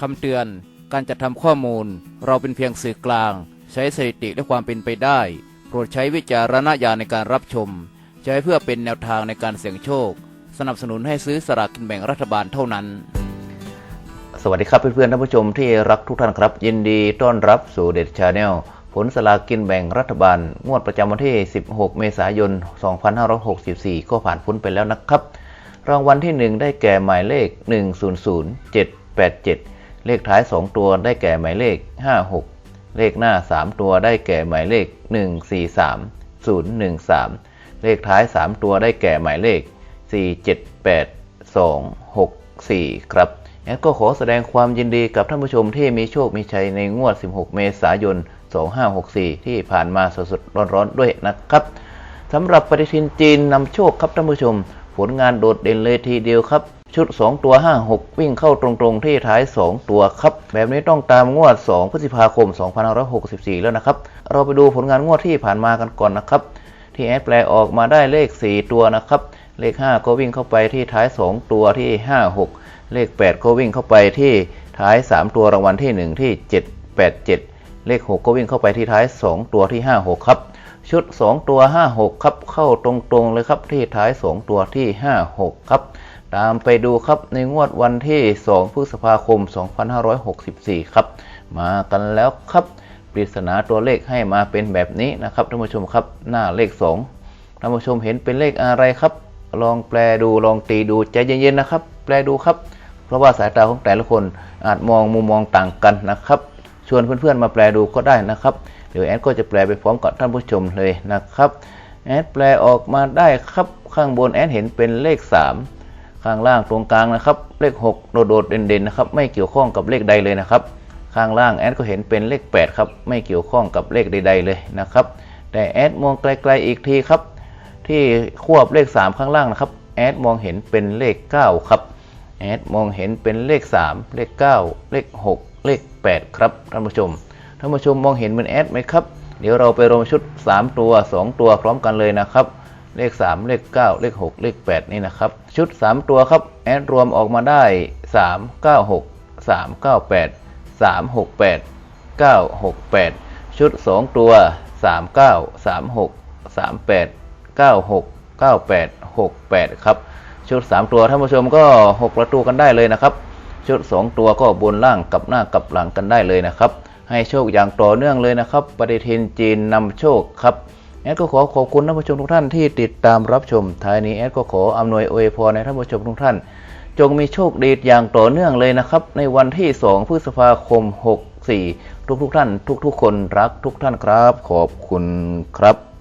คำเตือน การจัดทำข้อมูล เราเป็นเพียงสื่อกลาง ใช้สถิติและความเป็นไปได้ โปรดใช้วิจารณญาณในการรับชม ใช้เพื่อเป็นแนวทางในการเสี่ยงโชค สนับสนุนให้ซื้อสลากกินแบ่งรัฐบาลเท่านั้น สวัสดีครับเพื่อนๆท่านผู้ชมที่รักทุกท่านครับ ยินดีต้อนรับสู่เด็ดชาแนลผลสลากกินแบ่งรัฐบาล งวดประจำวันที่ 16 เมษายน 2564 ก็ผ่านพ้นไปแล้วนะครับ รางวัลที่ 1 ได้แก่หมายเลข 100787 เลขท้าย 2 ตัวได้แก่หมายเลข 56 เลขหน้า 3 ตัวได้แก่หมายเลข 143013 เลขท้าย 3 ตัวได้แก่หมายเลข 478264 ครับแอดก็ขอแสดงความยินดีกับท่านผู้ชมที่มีโชคมีชัยในงวด 16 เมษายน 2564 ที่ผ่านมาสดๆร้อนๆด้วยนะครับสำหรับปฏิทินจีนนำโชคครับท่านผู้ชม ผลงานโดดเด่นเลยทีเดียวครับ ชุด 2 ตัว 56 วิ่งเข้าตรงๆที่ท้าย 2 ตัวครับ แบบนี้ต้องตามงวด 2 พฤษภาคม 2564 แล้วนะครับ เราไปดูผลงานงวดที่ผ่านมากันก่อนนะครับ ที่แอดแปลออกมาได้เลข 4 ตัวนะครับ เลข 5 ก็วิ่งเข้าไปที่ท้าย 2 ตัวที่ 56 เลข 8 ก็วิ่งเข้าไปที่ท้าย 3 ตัวรางวัลที่ 1 ที่ 787 เลข 6 ก็วิ่งเข้าไปที่ท้าย 2 ตัวที่ 56 ครับชุด 2 ตัว 56 ครับ เข้าตรงๆเลยครับที่ท้าย 2 ตัวที่ 56 ครับ ตามไปดูครับในงวดวันที่ 2 พฤษภาคม 2564 ครับ มากันแล้วครับปริศนาตัวเลขให้มาเป็นแบบนี้นะครับท่านผู้ชมครับหน้าเลข 2ท่านผู้ชมเห็นเป็นเลขอะไรครับ ลองแปลดูลองตีดูใจเย็นๆนะครับ แปลดูครับ เพราะว่าสายตาของแต่ละคนอาจมองมุมมองต่างกันนะครับ ชวนเพื่อนๆมาแปลดูก็ได้นะครับเดี๋ยวแอดก็จะแปลไปพร้อมกับท่านผู้ชมเลยนะครับแอดแปลออกมาได้ครับข้างบนแอดเห็นเป็นเลข 3 ข้างล่างตรงกลางนะครับ เลข 6 โดดๆเด่นๆนะครับ ไม่เกี่ยวข้องกับเลขใดเลยนะครับ ข้างล่างแอดก็เห็นเป็นเลข 8 ครับ ไม่เกี่ยวข้องกับเลขใด ๆเลยนะครับ แต่แอดมองไกลๆอีกทีครับ ที่ควบเลข 3 ข้างล่างนะครับ แอดมองเห็นเป็นเลข 9 ครับ แอดมองเห็นเป็นเลข 3 เลข 9 เลข 6 เลข 8 ครับท่านผู้ชม ท่านผู้ชมมองเห็นเหมือนแอดไหมครับ เดี๋ยวเราไปรวมชุด 3 ตัว 2 ตัวพร้อมกันเลยนะครับ เลข 3 เลข 9 เลข 6 เลข 8 นี่นะครับ ชุด 3 ตัวครับ แอดรวมออกมาได้ 3 9 6 3 9 8 3 6 8 9 6 8 ชุด 2 ตัว 3 9 3 6 3 8 9 6 9 8 6 8 ครับ ชุด 3 ตัวท่านผู้ชมก็ 6 ประตูกันได้เลยนะครับ ชุด 2 ตัวก็บนล่างกับหน้ากับหลังกันได้เลยนะครับ ให้โชคอย่างต่อเนื่องเลยนะครับ ปฏิทินจีนนำโชคครับ แอดก็ขอขอบคุณท่านผู้ชมทุกท่านที่ติดตามรับชม ท้ายนี้แอดก็ขออำนวยอวยพรในท่านผู้ชมทุกท่าน จงมีโชคดีอย่างต่อเนื่องเลยนะครับ ในวันที่ 2 พฤษภาคม 64 ทุกทุกๆท่าน ทุกๆคนรักทุกท่านครับ ขอบคุณครับ